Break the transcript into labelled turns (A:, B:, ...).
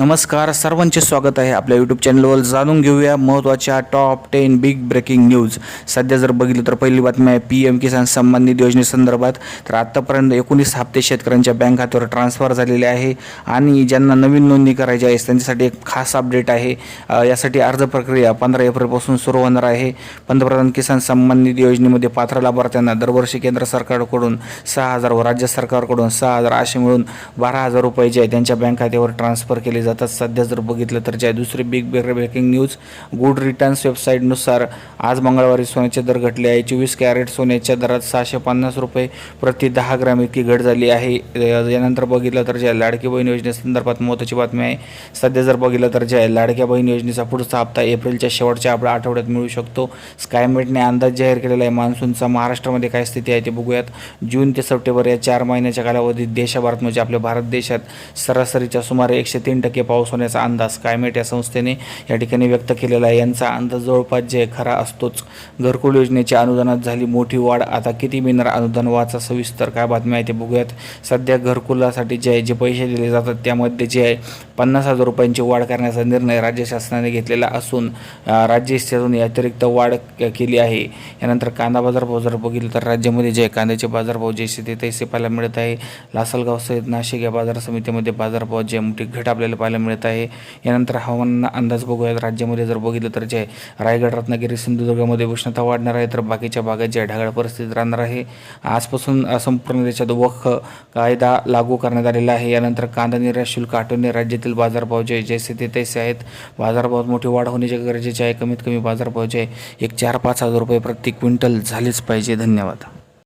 A: नमस्कार सर्वांचे स्वागत आहे आपल्या यूट्यूब चॅनलवर जाणून घेऊया महत्त्वाच्या top ten big breaking news सध्या जर बघितलं तर पहिली बातमी आहे पी एम किसान सन्मान निधी योजनेसंदर्भात तर आत्तापर्यंत एकोणीस हप्ते शेतकऱ्यांच्या बँक खात्यावर ट्रान्सफर झालेले आहे आणि ज्यांना नवीन नोंदणी करायची आहे त्यांच्यासाठी एक खास अपडेट आहे. यासाठी अर्ज प्रक्रिया पंधरा एप्रिलपासून सुरू होणार आहे. पंतप्रधान किसान सन्मान निधी योजनेमध्ये पात्र लाभार्थ्यांना दरवर्षी केंद्र सरकारकडून सहा हजार व राज्य सरकारकडून सहा हजार असे मिळून बारा हजार रुपये जे आहे. त्यांच्या बँक खात्यावर ट्रान्सफर केले जातात. सध्या जर बघितलं तर जे आहे दुसरी big breaking news good returns वेबसाईटनुसार आज मंगळवारी सोन्याचे दर घटले आहे. चोवीस कॅरेट सोन्याच्या दरात सहाशे पन्नास रुपये प्रति दहा ग्रॅम इतकी घट झाली आहे. यानंतर बघितलं तर जे आहे लाडकी बहीण योजनेसंदर्भात महत्त्वाची बातमी आहे सध्या जर बघितलं तर जे आहे लाडक्या बहीण योजनेचा पुढचा हप्ता एप्रिलच्या शेवटच्या आपल्या आठवड्यात मिळू शकतो. स्कायमेटने अंदाज जाहीर केलेला आहे मान्सूनचा महाराष्ट्रामध्ये काय स्थिती आहे ते बघूयात. जून ते सप्टेंबर या चार महिन्याच्या कालावधीत देशभरात म्हणजे आपल्या भारत देशात सरासरीच्या सुमारे एकशे तीन टक्के पाऊस होण्याचा अंदाज कायमेट या संस्थेने या ठिकाणी व्यक्त केलेला आहे. यांचा अंदाज जवळपास जे आहे खरा असतोच. घरकुल योजनेच्या अनुदानात झाली मोठी वाढ. आता किती मिळणार अनुदान वाचा सविस्तर काय बातमी आहे ते बघूयात. सध्या घरकुलासाठी जे आहे जे पैसे दिले जातात त्यामध्ये जे आहे पन्नास हजार रुपयांची वाढ करण्याचा निर्णय राज्य शासनाने घेतलेला असून राज्य स्तरातून अतिरिक्त वाढ केली आहे. यानंतर कांदा बाजारभाव जर बघितलं तर राज्यामध्ये जे आहे कांद्याचे बाजारभाव जे ते तैसे पाहायला मिळत आहे. लासलगाव सहित नाशिक या बाजार समितीमध्ये बाजारभाव जे मोठी घट आपल्याला पाहायला मिळत आहे. यानंतर हवामान अंदाज बघूयात. राज्यामध्ये जर बघितलं तर जे आहे रायगड रत्नागिरी सिंधुदुर्गामध्ये उष्णता वाढणार आहे तर बाकीच्या भागात जे आहे ढगाळ परिस्थिती राहणार आहे आजपासून संपूर्ण देशात वख कायदा लागू करण्यात आलेला आहे. यानंतर कांदा निर्यात शुल्क आठवणे राज्यातील बाजारभाव जे जैसे ते तैसे आहेत. बाजारभावात मोठी वाढ होण्याचे गरजेचे आहे. कमीत कमी बाजारभाव जे एक चार पाच हजार रुपये प्रति क्विंटल झालेच पाहिजे. धन्यवाद.